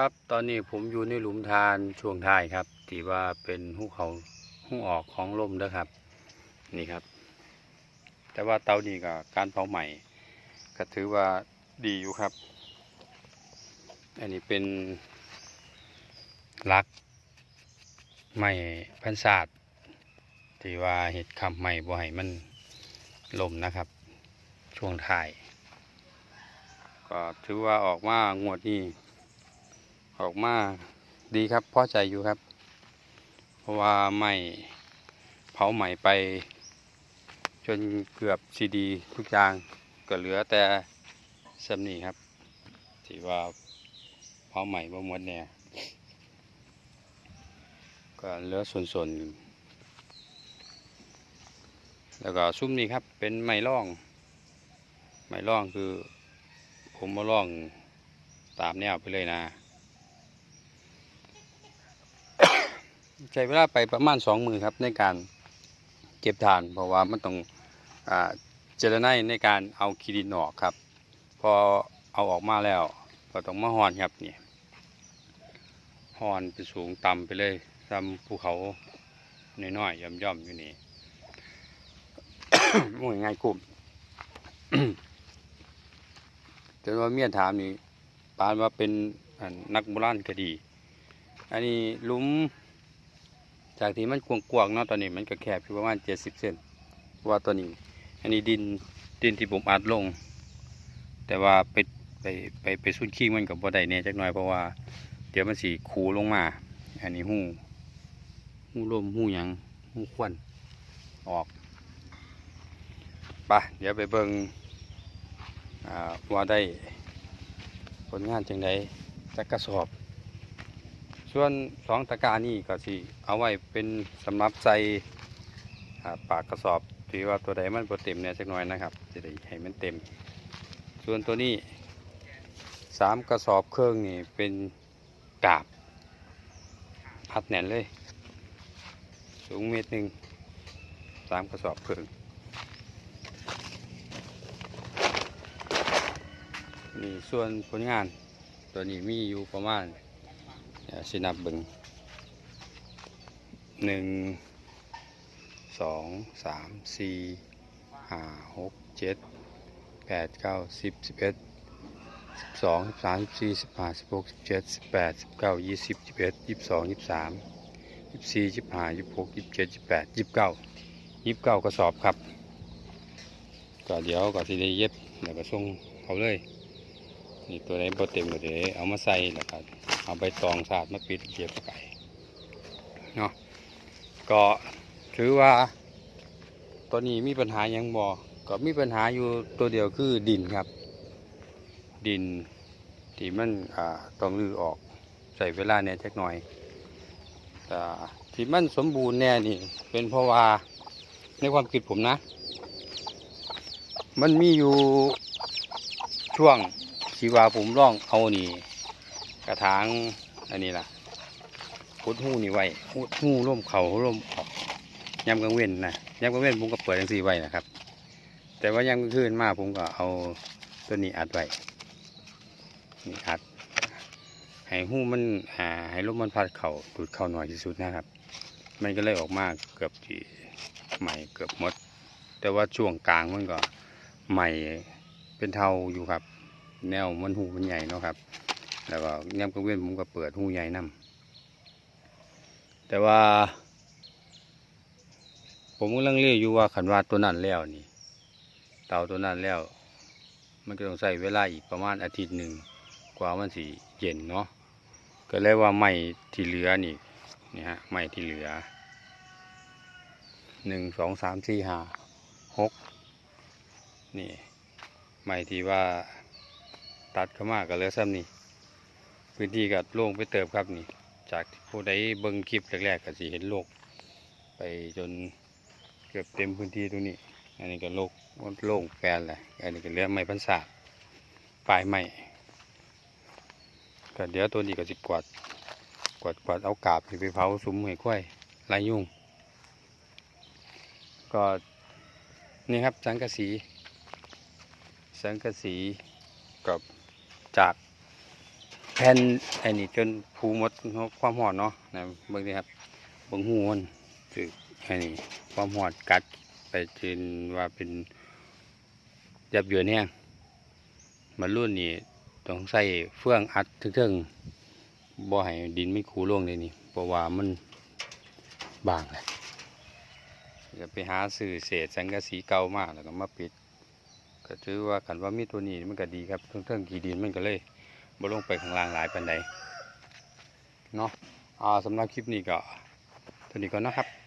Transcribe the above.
ครับ ตอนนี้ผมอยู่ในหลุมทานช่วงท้ายครับที่ว่าเป็นหูเขาหูออกของลมนะครับ นี่ครับ แต่ว่าเตานี่ก็การเผาใหม่ ก็ถือว่าดีอยู่ครับ อันนี้เป็นลักไม้พันศาสตร์ที่ว่าเห็ดคำใหม่บ่ให้มันลมนะครับ ช่วงท้าย ก็ถือว่าออกมางวดนี้ ออกมาดีครับพอใจอยู่ครับ เพราะว่าไม่เผาใหม่ไป จนเกือบซีดีทุกอย่างก็เหลือแต่สำนีครับที่ว่าเผาใหม่บ่หมดเนี่ยก็เหลือส่วนๆแล้วก็ซุ้มนี้ครับเป็นไม้ร่อง ไม้ร่องคือผมมาร่องตามแนวไปเลยนะ ใช้เวลาไปประมาณสองมือครับในการเก็บทาน เพราะว่ามันต้องอเจรไนในการเอาคีดินออกครับ พอเอาออกมาแล้วก็ต้องมาหอนครับนี่หอนไปสูงต่ำไปเลยตามภูเขาน้อยๆย่อมๆอยู่นี่โอ้ยง่ายกลุ่มจนว่าเมียถามนี่ปานว่าเป็นนักโบราณคดี อันนี้ลุ้ม จากที่มันกว้างๆเนาะตอนนี้มันก็แคบอยู่ประมาณเจ็ดสิบเซนว่าตัวนี้ อันนี้ดินดินที่ผมอัดลง แต่ว่าไปไปไปไปสุดขี้มันกับบ่ได้เนี่ยจักหน่อยเพราะว่า เดี๋ยวมันสีคูลงมา อันนี้หูหูลมหูหยังหูควันออกไปะเดี๋ยวไปเบิงอ่าว่าได้ผลงานจังไดจักกระสอบ ส่วนสองตะกร้านี่ก็สิเอาไว้เป็นสำหรับใส่ปากกระสอบที่ว่าตัวใดมันบ่เต็มเนี่ยสักหน่อยนะครับจะได้ให้มันเต็ม ส่วนตัวนี้สามกระสอบเครื่องนี่เป็นกาบพัดแน่นเลย สูงเมตรหนึ่งสามกระสอบเครื่องนี่ส่วนผลงานตัวนี้มีอยู่ประมาณ ดี๋ยวสินับบึงหนึ่งสองสามสี่ห้าหกเจ็ดแปดเก้าสิบสิบเอ็ดสิบสองสิบสามสิบสี่สิบห้าสิบหกสิบเจ็ดสิบแปดสิบเก้ายี่สิบยี่สิบเอ็ดยี่สิบสองยี่สิบสามยี่สิบสี่ยี่สิบห้ายี่สิบหกยี่สิบเจ็ดยี่สิบแปดยี่สิบเก้ายี่สิบเก้ากระสอบครับ ก็เดี๋ยวก็สิได้เย็บแล้วก็ส่งเขาเลย นี่ตัวไหนบ่เต็มก็เดี๋ยวเอามาใส่แล้วก็เอาใบตองสาดมาปิดเก็บไปเนาะก็ถือว่า ตัวนี้มีปัญหายังบ่ก็มีปัญหาอยู่ตัวเดียวคือดินครับ ดินที่มันต้องรื้อออกใส่เวลาเนี่ยจักหน่อยแต่ที่มันสมบูรณ์แน่นี่ เป็นเพราะว่าในความคิดผมนะ มันมีอยู่ช่วง ที่ว่าผมร่องเอานี่ กระถางอันนี้ล่ะพุดหูนี่ไว้พุดหูร่มเขาร่มออกยามกลางเว้นนะยามกลางเว้นผมก็เปิดทั้งสี่ไว้นะครับ แต่ว่ายามกลางคืนมาผมก็เอาตัวนี้อัดไว้นี่อัดให้หูมันอ่าให้ลมมันพัดเข่าดูดเข้าหน่อยที่สุดนะครับ มันก็เลยออกมาเกือบที่ใหม่เกือบหมด แต่ว่าช่วงกลางมันก็ใหม่เป็นเทาอยู่ครับ แนวมันหูมันใหญ่เนาะครับ แล้วก็ยามกลางเว้นผมก็เปิดหูใหญ่นํแต่ว่า ผมกำลังเรียกอยู่ว่าขันว่าตัวนั้นแล้วนี่ เต่าตัวนั้นแล้ว มันก็ต้องใช้เวลาอีกประมาณอาทิตย์หนึ่งกว่ามันสิเย็นเนาะก็เลยว่าไม้ที่เหลือนี่นี่ฮะไม้ที่เหลือหนึ่งสองสามสี่ห้าหกนี่ไม้ที่ว่า ตัดเข้ามาก็เหลือซ้ำนี่พื้นที่ก็โล่งไปเติบครับนี่ จากผู้ใดเบิ่งคลิปแรกๆก็สิเห็นโลก ไปจนเกือบเต็มพื้นที่ตรงนี้ อันนี้ก็โลกโล่งแปลนแหละอันนี้ก็เหลือไม้พันษาปลายไม้ก็เดี๋ยวตัวนี้ก็สิกวาดกวาดกวาดเอากาบไปเผาสุมให้ควายลายยุ่ง ก็นี่ครับสังกะสี สังกะสีกับ จากแผ่นไอ้นี่จนผูหมดความหอดเนาะนะเบิ่งนี่ครับเบิ่งหูมันถือไอ้นี่ความหอดกัดไปจนว่าเป็นยับเยือนแห้งมารุ่นนี้ต้องใส่เฟื่องอัดถึงๆบ่ให้ดินไม่คูล่วงเลยนี่เพราะว่ามันบางเลยจะไปหาซื้อเศษสังกะสีเก่ามากแล้วก็มาปิด ก็ถือว่ากันว่ามีตัวนี้มันก็ดีครับเทิงๆกี่ดินมันก็เลยบ่ลงไปข้างล่างหลายปานใดเนาะอ่าสำหรับคลิปนี้ก็เท่านี้ก่อนนะครับ